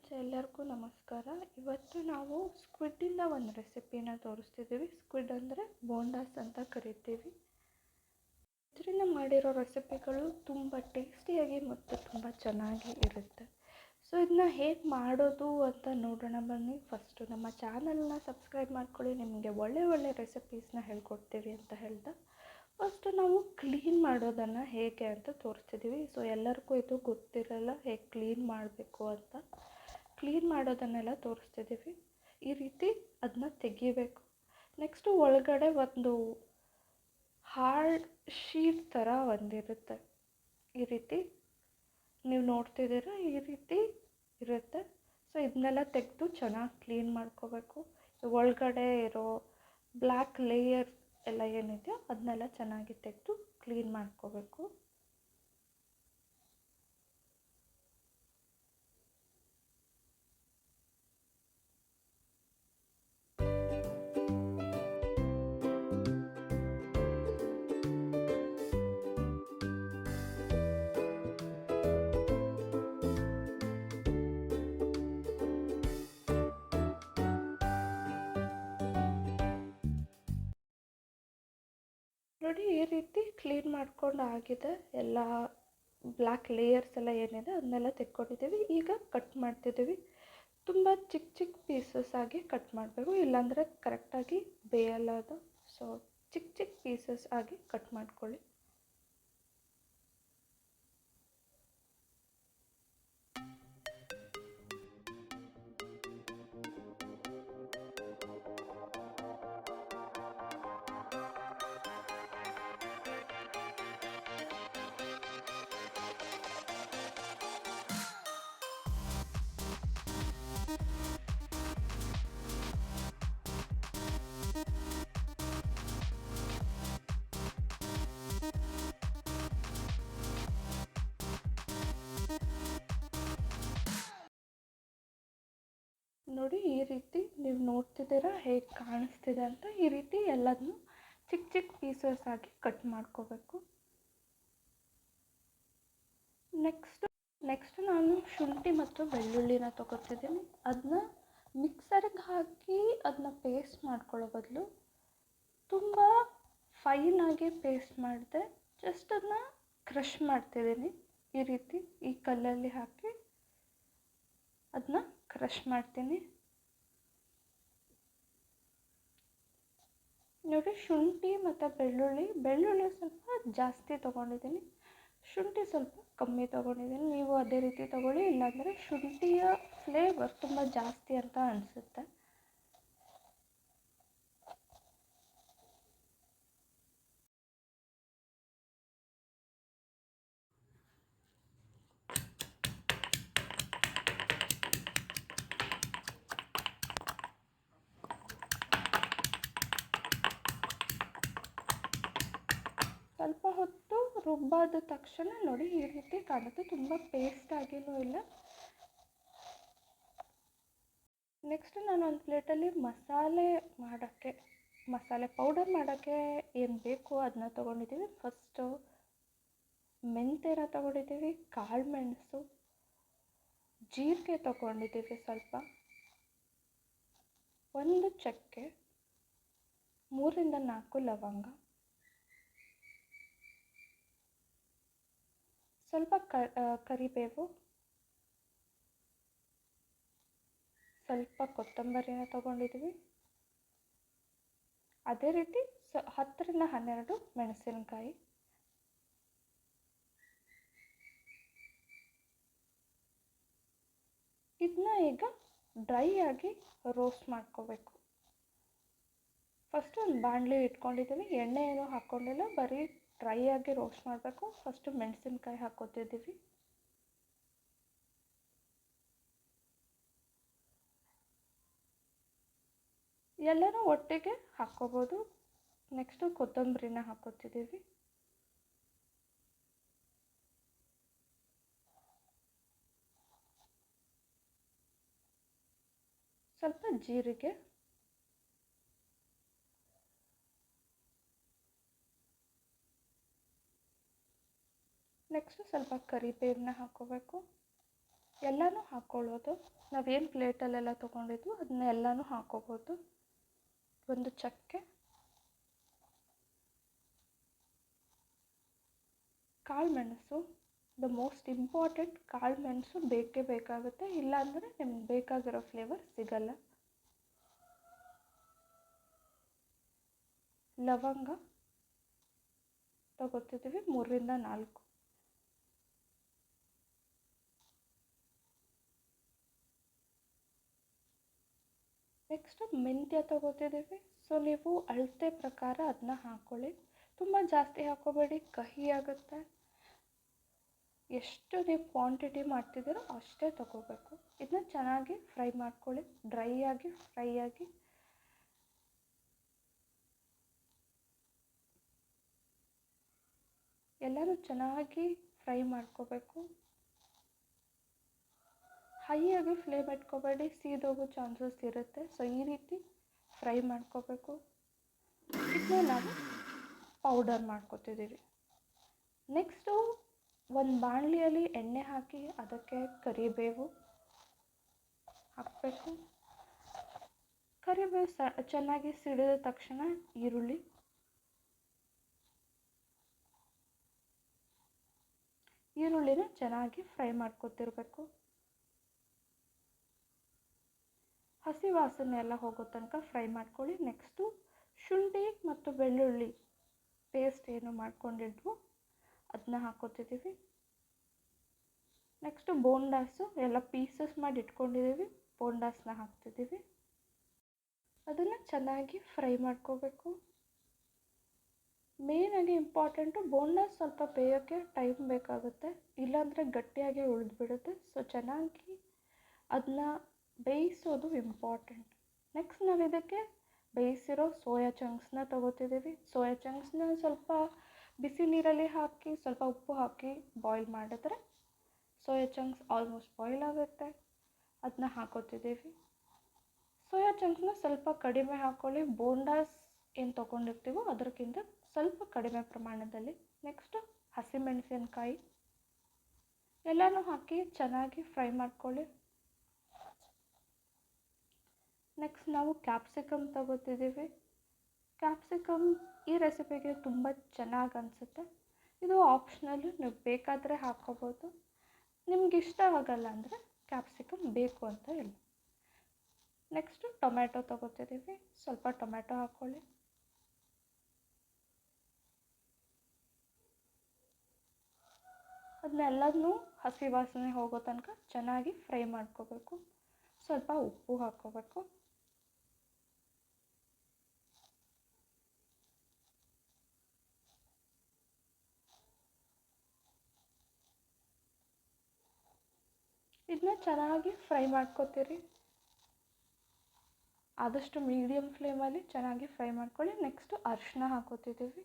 Friends ಎಲ್ಲರಿಗೂ ನಮಸ್ಕಾರ. ಇವತ್ತು ನಾವು ಸ್ಕ್ವಿಡ್ಡಿಂದ ಒಂದು ರೆಸಿಪಿನ ತೋರಿಸ್ತಿದ್ದೀವಿ. ಸ್ಕ್ವಿಡ್ ಅಂದರೆ ಬೋಂಡಾಸ್ ಅಂತ ಕರಿತೀವಿ. ಇದರಿಂದ ಮಾಡಿರೋ ರೆಸಿಪಿಗಳು ತುಂಬ ಟೇಸ್ಟಿಯಾಗಿ ಮತ್ತು ತುಂಬ ಚೆನ್ನಾಗಿ ಇರುತ್ತೆ. ಸೊ ಇದನ್ನ ಹೇಗೆ ಮಾಡೋದು ಅಂತ ನೋಡೋಣ ಬನ್ನಿ. ಫಸ್ಟು ನಮ್ಮ ಚಾನಲ್ನ ಸಬ್ಸ್ಕ್ರೈಬ್ ಮಾಡ್ಕೊಳ್ಳಿ. ನಿಮಗೆ ಒಳ್ಳೆ ಒಳ್ಳೆ ರೆಸಿಪೀಸ್ನ ಹೇಳ್ಕೊಡ್ತೀವಿ ಅಂತ ಹೇಳ್ತಾ ಫಸ್ಟು ನಾವು ಕ್ಲೀನ್ ಮಾಡೋದನ್ನು ಹೇಗೆ ಅಂತ ತೋರಿಸ್ತಿದ್ದೀವಿ. ಸೊ ಎಲ್ಲರಿಗೂ ಇದು ಗೊತ್ತಿರಲ್ಲ ಹೇಗೆ ಕ್ಲೀನ್ ಮಾಡಬೇಕು ಅಂತ. ಕ್ಲೀನ್ ಮಾಡೋದನ್ನೆಲ್ಲ ತೋರಿಸ್ತಿದ್ದೀವಿ. ಈ ರೀತಿ ಅದನ್ನ ತೆಗಿಬೇಕು. ನೆಕ್ಸ್ಟು ಒಳಗಡೆ ಒಂದು ಹಾರ್ಡ್ ಶೀಟ್ ಥರ ಒಂದಿರುತ್ತೆ. ಈ ರೀತಿ ನೀವು ನೋಡ್ತಿದ್ದೀರ, ಈ ರೀತಿ ಇರುತ್ತೆ. ಸೊ ಇದನ್ನೆಲ್ಲ ತೆಗೆದು ಚೆನ್ನಾಗಿ ಕ್ಲೀನ್ ಮಾಡ್ಕೋಬೇಕು. ಒಳಗಡೆ ಇರೋ ಬ್ಲ್ಯಾಕ್ ಲೇಯರ್ ಎಲ್ಲ ಏನಿದೆಯೋ ಅದನ್ನೆಲ್ಲ ಚೆನ್ನಾಗಿ ತೆಗೆದು ಕ್ಲೀನ್ ಮಾಡ್ಕೋಬೇಕು. ನೋಡಿ ಈ ರೀತಿ ಕ್ಲೀನ್ ಮಾಡ್ಕೊಂಡು ಆಗಿದೆ. ಎಲ್ಲ ಬ್ಲ್ಯಾಕ್ ಲೇಯರ್ಸ್ ಎಲ್ಲ ಏನಿದೆ ಅದನ್ನೆಲ್ಲ ತೆಕ್ಕೊಂಡಿದ್ದೀವಿ. ಈಗ ಕಟ್ ಮಾಡ್ತಿದ್ದೀವಿ. ತುಂಬ ಚಿಕ್ಕ ಚಿಕ್ಕ ಪೀಸಸ್ ಆಗಿ ಕಟ್ ಮಾಡಬೇಕು. ಇಲ್ಲಾಂದರೆ ಕರೆಕ್ಟಾಗಿ ಬೇಯಲ್ಲ ಅದು ಸೊ ಚಿಕ್ಕ ಚಿಕ್ಕ ಪೀಸಸ್ ಆಗಿ ಕಟ್ ಮಾಡ್ಕೊಳ್ಳಿ. ನೋಡಿ, ಈ ರೀತಿ ನೀವು ನೋಡ್ತಿದ್ದೀರಾ, ಹೇಗೆ ಕಾಣಿಸ್ತಿದೆ ಅಂತ ಈ ರೀತಿ ಎಲ್ಲದನ್ನು ಚಿಕ್ಕ ಚಿಕ್ಕ ಪೀಸಸ್ ಆಗಿ ಕಟ್ ಮಾಡ್ಕೋಬೇಕು. ನೆಕ್ಸ್ಟ್ ನೆಕ್ಸ್ಟ್ ನಾನು ಶುಂಠಿ ಮತ್ತು ಬೆಳ್ಳುಳ್ಳಿನ ತೊಗೊತಿದ್ದೀನಿ. ಅದನ್ನ ಮಿಕ್ಸರ್ಗೆ ಹಾಕಿ ಅದನ್ನ ಪೇಸ್ಟ್ ಮಾಡ್ಕೊಳ್ಳೋ ಬದಲು ತುಂಬ ಫೈನಾಗಿ ಪೇಸ್ಟ್ ಮಾಡಿದೆ ಜಸ್ಟ್ ಅದನ್ನ ಕ್ರಷ್ ಮಾಡ್ತಿದ್ದೀನಿ. ಈ ರೀತಿ ಈ ಕಲ್ಲಲ್ಲಿ ಹಾಕಿ. ಅದನ್ನ ಕ್ರಷ್ ಮಾಡ್ತೀನಿ. ನೋಡಿ ಶುಂಠಿ ಮತ್ತು ಬೆಳ್ಳುಳ್ಳಿ ಬೆಳ್ಳುಳ್ಳಿ ಸ್ವಲ್ಪ ಜಾಸ್ತಿ ತೊಗೊಂಡಿದ್ದೀನಿ. ಶುಂಠಿ ಸ್ವಲ್ಪ ಕಮ್ಮಿ ತೊಗೊಂಡಿದ್ದೀನಿ. ನೀವು ಅದೇ ರೀತಿ ತೊಗೊಳ್ಳಿ, ಇಲ್ಲಾಂದರೆ ಶುಂಠಿಯ ಫ್ಲೇವರ್ ತುಂಬ ಜಾಸ್ತಿ ಅಂತ ಅನಿಸುತ್ತೆ. ರುಬ್ಬಾದ ತಕ್ಷಣ ನೋಡಿ ಈ ರೀತಿ ಕಾಣುತ್ತೆ. ತುಂಬ ಪೇಸ್ಟ್ ಆಗಿನೂ ಇಲ್ಲ. ನೆಕ್ಸ್ಟ್ ನಾನು ಒಂದು ಪ್ಲೇಟಲ್ಲಿ ಮಸಾಲೆ ಮಾಡೋಕ್ಕೆ, ಮಸಾಲೆ ಪೌಡರ್ ಮಾಡೋಕ್ಕೆ ಏನು ಬೇಕು ಅದನ್ನ ತೊಗೊಂಡಿದ್ದೀವಿ ಫಸ್ಟು ಮೆಂತ್ಯನ ತೊಗೊಂಡಿದ್ದೀವಿ ಕಾಳು ಮೆಣಸು, ಜೀರಿಗೆ ತೊಗೊಂಡಿದ್ದೀವಿ ಸ್ವಲ್ಪ. ಒಂದು ಚಕ್ಕೆ, ಮೂರಿಂದ ನಾಲ್ಕು ಲವಂಗ. ಸ್ವಲ್ಪ ಕರಿಬೇವು. ಸ್ವಲ್ಪ ಕೊತ್ತಂಬರಿನ ತಗೊಂಡಿದ್ವಿ. ಅದೇ ರೀತಿ ಸ, ಹತ್ತರಿಂದ ಹನ್ನೆರಡು ಮೆಣಸಿನಕಾಯಿ. ಇದನ್ನ ಈಗ ಡ್ರೈ ಆಗಿ ರೋಸ್ಟ್ ಮಾಡ್ಕೋಬೇಕು. ಫಸ್ಟ್ ಒಂದು ಬಾಣಲಿ ಇಟ್ಕೊಂಡಿದ್ದೀವಿ ಎಣ್ಣೆ ಏನೂ ಹಾಕ್ಕೊಂಡಿಲ್ಲ ಬರೀ ಡ್ರೈ ಆಗಿ ರೋಸ್ಟ್ ಮಾಡಬೇಕು. ಫಸ್ಟು ಮೆಣಸಿನ್ಕಾಯಿ ಹಾಕೋತಿದ್ದೀವಿ ಎಲ್ಲನೂ ಒಟ್ಟಿಗೆ ಹಾಕ್ಕೋಬೋದು. ನೆಕ್ಸ್ಟು ಕೊತ್ತಂಬರಿನ ಹಾಕೋತಿದ್ದೀವಿ ಸ್ವಲ್ಪ ಜೀರಿಗೆ. ನೆಕ್ಸ್ಟು ಸ್ವಲ್ಪ ಕರಿಬೇವನ್ನ ಹಾಕ್ಕೋಬೇಕು ಎಲ್ಲನೂ ಹಾಕ್ಕೊಳ್ಳೋದು ನಾವೇನು ಪ್ಲೇಟಲ್ಲೆಲ್ಲ ತೊಗೊಂಡಿದ್ವು ಅದನ್ನ ಎಲ್ಲನೂ ಹಾಕ್ಕೋಬೋದು ಒಂದು ಚಕ್ಕೆ. ಕಾಳು ಮೆಣಸು ದ ಮೋಸ್ಟ್ ಇಂಪಾರ್ಟೆಂಟ್ ಕಾಳು ಮೆಣಸು ಬೇಕೇ ಬೇಕಾಗುತ್ತೆ. ಇಲ್ಲಾಂದರೆ ನಿಮ್ಗೆ ಬೇಕಾಗಿರೋ ಫ್ಲೇವರ್ ಸಿಗಲ್ಲ. ಲವಂಗ. ತಗೋತಿದ್ದೀವಿ ಮೂರರಿಂದ ನಾಲ್ಕು. ನೆಕ್ಸ್ಟು ಮೆಂತ್ಯ ತಗೋತಿದ್ದೀವಿ. ಸೊ, ನೀವು ಅಳತೆ ಪ್ರಕಾರ ಅದನ್ನ ಹಾಕ್ಕೊಳ್ಳಿ ತುಂಬ ಜಾಸ್ತಿ ಹಾಕೋಬೇಡಿ, ಕಹಿ ಆಗುತ್ತೆ. ಎಷ್ಟು ನೀವು ಕ್ವಾಂಟಿಟಿ ಮಾಡ್ತಿದ್ದೀರೋ ಅಷ್ಟೇ ತಗೋಬೇಕು. ಇದನ್ನ ಚೆನ್ನಾಗಿ ಫ್ರೈ ಮಾಡ್ಕೊಳ್ಳಿ. ಡ್ರೈ ಆಗಿ, ಫ್ರೈ ಆಗಿ. ಎಲ್ಲನೂ ಚೆನ್ನಾಗಿ ಫ್ರೈ ಮಾಡ್ಕೋಬೇಕು. ಹೈಯಾಗಿ ಫ್ಲೇಮ್ ಇಟ್ಕೋಬೇಡಿ ಸೀದೋಗೋ ಚಾನ್ಸಸ್ ಇರುತ್ತೆ. ಸೊ ಈ ರೀತಿ ಫ್ರೈ ಮಾಡ್ಕೋಬೇಕು. ಇದನ್ನ ನಾವು ಪೌಡರ್ ಮಾಡ್ಕೋತಿದ್ದೀವಿ. ನೆಕ್ಸ್ಟು ಒಂದು ಬಾಣಲಿಯಲ್ಲಿ ಎಣ್ಣೆ ಹಾಕಿ ಅದಕ್ಕೆ ಕರಿಬೇವು ಹಾಕಬೇಕು. ಕರಿಬೇವು ಸ, ಚೆನ್ನಾಗಿ ಸಿಡಿದ ತಕ್ಷಣ ಈರುಳ್ಳಿ. ಈರುಳ್ಳಿನ ಚೆನ್ನಾಗಿ ಫ್ರೈ ಮಾಡ್ಕೊತಿರ್ಬೇಕು. ಹಸಿ ವಾಸನೆ ಎಲ್ಲ ಹೋಗೋ ತನಕ ಫ್ರೈ ಮಾಡ್ಕೊಳ್ಳಿ. ನೆಕ್ಸ್ಟು ಶುಂಠಿ ಮತ್ತು ಬೆಳ್ಳುಳ್ಳಿ ಪೇಸ್ಟ್ ಏನು ಮಾಡ್ಕೊಂಡಿದ್ವು ಅದನ್ನ ಹಾಕೋತಿದ್ದೀವಿ. ನೆಕ್ಸ್ಟು ಬೋಂಡಾಸು ಎಲ್ಲ ಪೀಸಸ್ ಮಾಡಿ ಇಟ್ಕೊಂಡಿದ್ದೀವಿ ಬೋಂಡಾಸನ್ನ ಹಾಕ್ತಿದ್ದೀವಿ. ಅದನ್ನು ಚೆನ್ನಾಗಿ ಫ್ರೈ ಮಾಡ್ಕೋಬೇಕು. ಮೇಯ್ನಾಗಿ ಇಂಪಾರ್ಟೆಂಟು, ಬೋಂಡಾಸ್ ಸ್ವಲ್ಪ ಬೇಯೋಕ್ಕೆ ಟೈಮ್ ಬೇಕಾಗುತ್ತೆ, ಇಲ್ಲಾಂದರೆ ಗಟ್ಟಿಯಾಗಿ ಉಳಿದ್ಬಿಡುತ್ತೆ. ಸೊ, ಚೆನ್ನಾಗಿ ಅದನ್ನ ಬೇಯಿಸೋದು ಇಂಪಾರ್ಟೆಂಟ್ ನೆಕ್ಸ್ಟ್ ನಾವು ಇದಕ್ಕೆ ಬೇಯಿಸಿರೋ ಸೋಯಾ ಚಂಕ್ಸ್ನ ತಗೋತಿದ್ದೀವಿ ಸೋಯಾ ಚಂಕ್ಸ್ನ ಸ್ವಲ್ಪ ಬಿಸಿ ನೀರಲ್ಲಿ ಹಾಕಿ, ಸ್ವಲ್ಪ ಉಪ್ಪು ಹಾಕಿ ಬಾಯ್ಲ್ ಮಾಡಿದ್ರೆ ಸೋಯಾ ಚಂಕ್ಸ್ ಆಲ್ಮೋಸ್ಟ್ ಬಾಯ್ಲ್ ಆಗುತ್ತೆ. ಅದನ್ನ ಹಾಕೋತಿದ್ದೀವಿ ಸೋಯಾ ಚಂಕ್ಸ್ನ ಸ್ವಲ್ಪ ಕಡಿಮೆ ಹಾಕ್ಕೊಳ್ಳಿ ಬೋಂಡಾಸ್ ಏನು ತೊಗೊಂಡಿರ್ತೀವೋ ಅದಕ್ಕಿಂತ ಸ್ವಲ್ಪ ಕಡಿಮೆ ಪ್ರಮಾಣದಲ್ಲಿ. ನೆಕ್ಸ್ಟು ಹಸಿಮೆಣಸಿನಕಾಯಿ. ಎಲ್ಲನೂ ಹಾಕಿ ಚೆನ್ನಾಗಿ ಫ್ರೈ ಮಾಡ್ಕೊಳ್ಳಿ. ನೆಕ್ಸ್ಟ್ ನಾವು ಕ್ಯಾಪ್ಸಿಕಮ್ ತಗೋತಿದ್ದೀವಿ. ಕ್ಯಾಪ್ಸಿಕಮ್ ಈ ರೆಸಿಪಿಗೆ ತುಂಬ ಚೆನ್ನಾಗಿ ಅನಿಸುತ್ತೆ. ಇದು ಆಪ್ಷನಲ್ಲು ನೀವು ಬೇಕಾದರೆ ಹಾಕ್ಕೋಬೋದು ನಿಮ್ಗೆ ಇಷ್ಟ ಆಗಲ್ಲ ಅಂದರೆ ಕ್ಯಾಪ್ಸಿಕಮ್ ಬೇಕು ಅಂತ ಇಲ್ಲ ನೆಕ್ಸ್ಟು ಟೊಮ್ಯಾಟೊ ತಗೋತಿದ್ದೀವಿ. ಸ್ವಲ್ಪ ಟೊಮ್ಯಾಟೊ ಹಾಕ್ಕೊಳ್ಳಿ ಅದನ್ನೆಲ್ಲದನ್ನೂ ಹಸಿ ವಾಸನೆ ಹೋಗೋ ತನಕ ಚೆನ್ನಾಗಿ ಫ್ರೈ ಮಾಡ್ಕೋಬೇಕು. ಸ್ವಲ್ಪ ಉಪ್ಪು ಹಾಕ್ಕೋಬೇಕು ಇದನ್ನ ಚೆನ್ನಾಗಿ ಫ್ರೈ ಮಾಡ್ಕೋತೀರಿ. ಆದಷ್ಟು ಮೀಡಿಯಮ್ ಫ್ಲೇಮಲ್ಲಿ ಚೆನ್ನಾಗಿ ಫ್ರೈ ಮಾಡ್ಕೊಳ್ಳಿ. ನೆಕ್ಸ್ಟು ಅರಿಶಿನ ಹಾಕೋತಿದ್ದೀವಿ.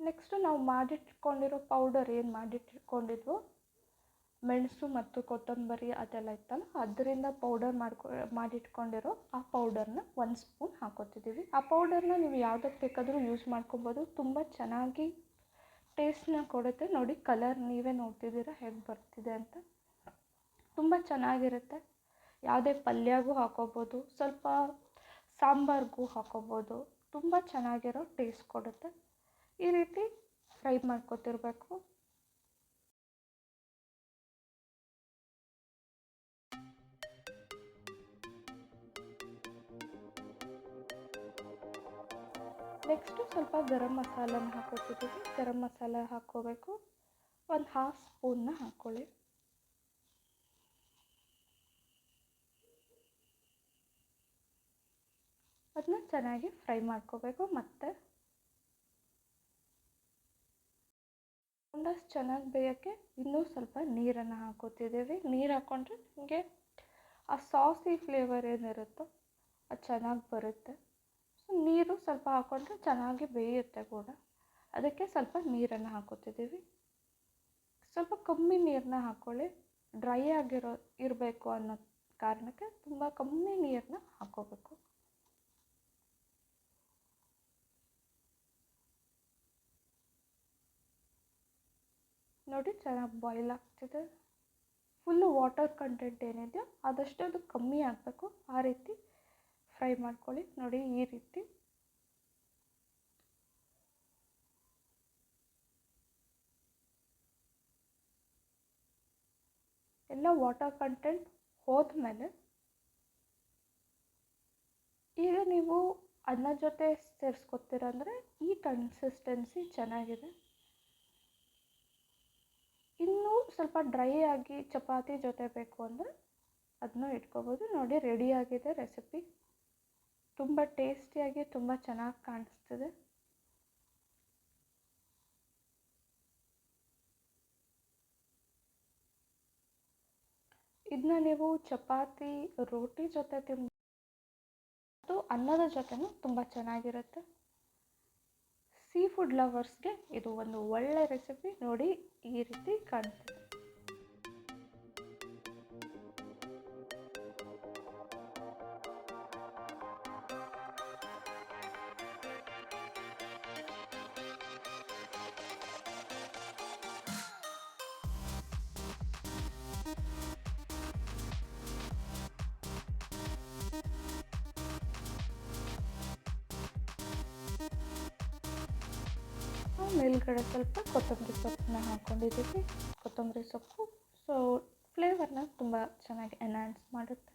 ನೆಕ್ಸ್ಟು ನಾವು ಮಾಡಿಟ್ಕೊಂಡಿರೋ ಪೌಡರ್ ಏನು ಮಾಡಿಟ್ಕೊಂಡಿದ್ವೋ ಮೆಣಸು ಮತ್ತು ಕೊತ್ತಂಬರಿ ಅದೆಲ್ಲ ಇತ್ತಲ್ಲ, ಅದರಿಂದ ಪೌಡರ್ ಮಾಡ್ಕೊ, ಮಾಡಿಟ್ಕೊಂಡಿರೋ ಆ ಪೌಡರ್ನ ಒಂದು ಸ್ಪೂನ್ ಹಾಕೋತಿದ್ದೀವಿ ಆ ಪೌಡರ್ನ ನೀವು ಯಾವುದಕ್ಕೆ ಬೇಕಾದರೂ ಯೂಸ್ ಮಾಡ್ಕೊಬೋದು. ತುಂಬ ಚೆನ್ನಾಗಿ ಟೇಸ್ಟ್ನ ಕೊಡುತ್ತೆ. ನೋಡಿ ಕಲರ್ ನೀವೇ ನೋಡ್ತಿದ್ದೀರಾ, ಹೇಗೆ ಬರ್ತಿದೆ ಅಂತ. ತುಂಬ ಚೆನ್ನಾಗಿರುತ್ತೆ. ಯಾವುದೇ ಪಲ್ಯಗೂ ಹಾಕೋಬೋದು, ಸ್ವಲ್ಪ ಸಾಂಬಾರ್ಗೂ ಹಾಕೋಬೋದು. ತುಂಬ ಚೆನ್ನಾಗಿರೋ ಟೇಸ್ಟ್ ಕೊಡುತ್ತೆ. ಈ ರೀತಿ ಫ್ರೈ ಮಾಡ್ಕೊತಿರ್ಬೇಕು. ನೆಕ್ಸ್ಟು ಸ್ವಲ್ಪ ಗರಂ ಮಸಾಲನ ಹಾಕೋತಿದ್ದೀವಿ ಗರಂ ಮಸಾಲ ಹಾಕ್ಕೋಬೇಕು. ಒಂದು ಹಾಫ್ ಸ್ಪೂನ್ನ ಹಾಕ್ಕೊಳ್ಳಿ ಅದನ್ನ ಚೆನ್ನಾಗಿ ಫ್ರೈ ಮಾಡ್ಕೋಬೇಕು ಮತ್ತೆ. ಒಂದಷ್ಟು ಚೆನ್ನಾಗಿ ಬೇಯೋಕ್ಕೆ ಇನ್ನೂ ಸ್ವಲ್ಪ ನೀರನ್ನು ಹಾಕೋತಿದ್ದೀವಿ. ನೀರು ಹಾಕ್ಕೊಂಡ್ರೆ ನಿಮಗೆ ಆ ಸಾಸಿ ಫ್ಲೇವರ್ ಏನಿರುತ್ತೋ ಅದು ಚೆನ್ನಾಗಿ ಬರುತ್ತೆ. ನೀರು ಸ್ವಲ್ಪ ಹಾಕ್ಕೊಂಡ್ರೆ ಚೆನ್ನಾಗಿ ಬೇಯುತ್ತೆ ಕೂಡ. ಅದಕ್ಕೆ ಸ್ವಲ್ಪ ನೀರನ್ನು ಹಾಕೋತಿದ್ದೀವಿ ಸ್ವಲ್ಪ ಕಮ್ಮಿ ನೀರನ್ನ ಹಾಕ್ಕೊಳ್ಳಿ ಡ್ರೈ ಆಗಿರೋ, ಇರಬೇಕು ಅನ್ನೋ ಕಾರಣಕ್ಕೆ ತುಂಬ ಕಮ್ಮಿ ನೀರನ್ನ ಹಾಕ್ಕೋಬೇಕು ನೋಡಿ ಚೆನ್ನಾಗಿ ಬಾಯ್ಲ್ ಆಗ್ತಿದೆ. ಫುಲ್ಲು ವಾಟರ್ ಕಂಟೆಂಟ್ ಏನಿದೆಯೋ ಆದಷ್ಟು ಅದು ಕಮ್ಮಿ ಆಗಬೇಕು. ಆ ರೀತಿ ಫ್ರೈ ಮಾಡ್ಕೊಳ್ಳಿ. ನೋಡಿ ಈ ರೀತಿ. ಎಲ್ಲ ವಾಟರ್ ಕಂಟೆಂಟ್ ಹೋದ್ಮೇಲೆ ಈಗ ನೀವು ಅನ್ನ ಜೊತೆ ಸೇರಿಸ್ಕೊತೀರ ಅಂದರೆ ಈ ಕನ್ಸಿಸ್ಟೆನ್ಸಿ ಚೆನ್ನಾಗಿದೆ. ಇನ್ನೂ ಸ್ವಲ್ಪ ಡ್ರೈ ಆಗಿ ಚಪಾತಿ ಜೊತೆ ಬೇಕು ಅಂದರೆ ಅದನ್ನೂ ಇಟ್ಕೋಬೋದು. ನೋಡಿ ರೆಡಿಯಾಗಿದೆ ರೆಸಿಪಿ ತುಂಬ ಟೇಸ್ಟಿಯಾಗಿ ತುಂಬ ಚೆನ್ನಾಗಿ ಕಾಣಿಸ್ತಿದೆ. ಇದನ್ನ ನೀವು ಚಪಾತಿ, ರೋಟಿ ಜೊತೆ ತಿನ್ ಮತ್ತು ಅನ್ನದ ಜೊತೆನೂ ತುಂಬ ಚೆನ್ನಾಗಿರುತ್ತೆ. ಸೀ ಫುಡ್ ಲವರ್ಸ್ಗೆ ಇದು ಒಂದು ಒಳ್ಳೆ ರೆಸಿಪಿ ನೋಡಿ ಈ ರೀತಿ ಕಾಣ್ತಿದೆ. ಮೇಲ್ಗಡೆ ಸ್ವಲ್ಪ ಕೊತ್ತಂಬರಿ ಸೊಪ್ಪನ್ನ ಹಾಕ್ಕೊಂಡಿದ್ದೀವಿ ಕೊತ್ತಂಬರಿ ಸೊಪ್ಪು. ಸೊ ಫ್ಲೇವರ್ನ ತುಂಬ ಚೆನ್ನಾಗಿ ಎನ್ಹಾನ್ಸ್ ಮಾಡುತ್ತೆ.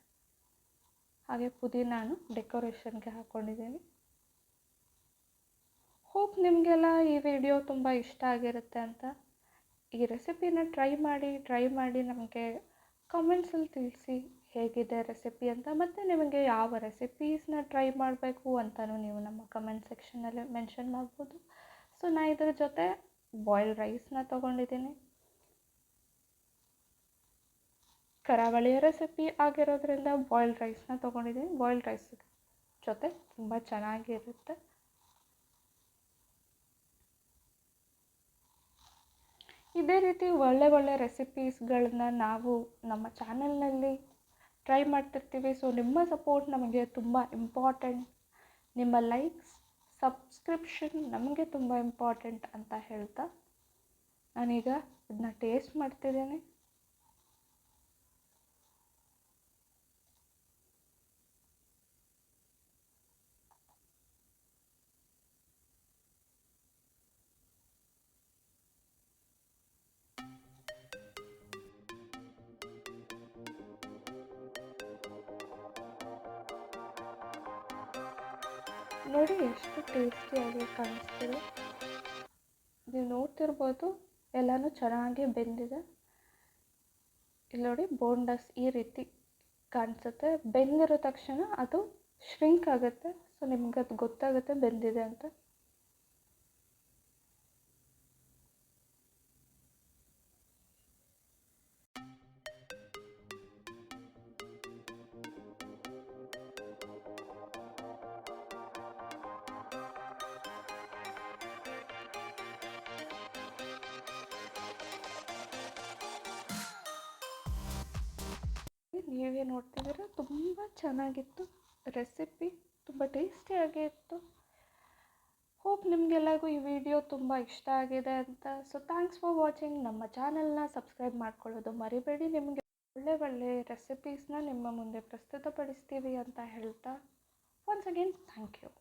ಹಾಗೆ ಪುದೀನಾನು ಡೆಕೋರೇಷನ್ಗೆ ಹಾಕ್ಕೊಂಡಿದ್ದೀನಿ ಹೋಪ್ ನಿಮಗೆಲ್ಲ ಈ ವಿಡಿಯೋ ತುಂಬ ಇಷ್ಟ ಆಗಿರುತ್ತೆ ಅಂತ ಈ ರೆಸಿಪಿನ ಟ್ರೈ ಮಾಡಿ ಟ್ರೈ ಮಾಡಿ ನಮಗೆ ಕಮೆಂಟ್ಸಲ್ಲಿ ತಿಳಿಸಿ ಹೇಗಿದೆ ರೆಸಿಪಿ ಅಂತ, ಮತ್ತು ನಿಮಗೆ ಯಾವ ರೆಸಿಪೀಸ್ನ ಟ್ರೈ ಮಾಡಬೇಕು ಅಂತಲೂ ನೀವು ನಮ್ಮ ಕಮೆಂಟ್ ಸೆಕ್ಷನಲ್ಲಿ ಮೆನ್ಷನ್ ಮಾಡ್ಬೋದು. ಸೊ ನಾ ಇದ್ರ ಜೊತೆ ಬಾಯ್ಲ್ಡ್ ರೈಸ್ನ ತೊಗೊಂಡಿದ್ದೀನಿ. ಕರಾವಳಿಯ ರೆಸಿಪಿ ಆಗಿರೋದ್ರಿಂದ ಬಾಯ್ಲ್ಡ್ ರೈಸ್ನ ತೊಗೊಂಡಿದ್ದೀನಿ. ಬಾಯ್ಲ್ಡ್ ರೈಸ್ ಜೊತೆ ತುಂಬ ಚೆನ್ನಾಗಿರುತ್ತೆ. ಇದೇ ರೀತಿ ಒಳ್ಳೆ ಒಳ್ಳೆ ರೆಸಿಪೀಸ್ಗಳನ್ನ ನಾವು ನಮ್ಮ ಚಾನೆಲ್ನಲ್ಲಿ ಟ್ರೈ ಮಾಡ್ತಿರ್ತೀವಿ. ಸೊ ನಿಮ್ಮ ಸಪೋರ್ಟ್ ನಮಗೆ ತುಂಬ ಇಂಪಾರ್ಟೆಂಟ್ ನಿಮ್ಮ ಲೈಕ್ಸ್ ಸಬ್ಸ್ಕ್ರಿಪ್ಷನ್ ನಮಗೆ ತುಂಬ ಇಂಪಾರ್ಟೆಂಟ್ ಅಂತ ಹೇಳ್ತಾ ನಾನೀಗ ಇದನ್ನ ಟೇಸ್ಟ್ ಮಾಡ್ತಿದ್ದೀನಿ. ನೋಡಿ ಎಷ್ಟು ಟೇಸ್ಟಿಯಾಗಿ ಕಾಣಿಸ್ತಿದೆ. ನೀವು ನೋಡ್ತಿರ್ಬೋದು, ಎಲ್ಲನೂ ಚೆನ್ನಾಗಿ ಬೆಂದಿದೆ. ಇಲ್ಲಿ ನೋಡಿ ಬೋಂಡಸ್ ಈ ರೀತಿ ಕಾಣಿಸುತ್ತೆ. ಬೆಂದಿರೋ ತಕ್ಷಣ ಅದು ಶ್ರಿಂಕ್ ಆಗುತ್ತೆ. ಸೊ ನಿಮ್ಗೆ ಅದು ಗೊತ್ತಾಗುತ್ತೆ ಬೆಂದಿದೆ ಅಂತ. ನೀವೇ ನೋಡ್ತಿದ್ದೀರ? ತುಂಬ ಚೆನ್ನಾಗಿತ್ತು. ರೆಸಿಪಿ ತುಂಬ ಟೇಸ್ಟಿಯಾಗೇ ಇತ್ತು ಹೋಪ್ ನಿಮಗೆಲ್ಲರಿಗೂ ಈ ವಿಡಿಯೋ ತುಂಬ ಇಷ್ಟ ಆಗಿದೆ ಅಂತ. ಸೊ ಥ್ಯಾಂಕ್ಸ್ ಫಾರ್ ವಾಚಿಂಗ್ ನಮ್ಮ ಚಾನಲ್ನ ಸಬ್ಸ್ಕ್ರೈಬ್ ಮಾಡ್ಕೊಳ್ಳೋದು ಮರಿಬೇಡಿ. ನಿಮಗೆ ಒಳ್ಳೆ ಒಳ್ಳೆ ರೆಸಿಪೀಸ್ನ ನಿಮ್ಮ ಮುಂದೆ ಪ್ರಸ್ತುತಪಡಿಸ್ತೀವಿ ಅಂತ ಹೇಳ್ತಾ. Once again thank you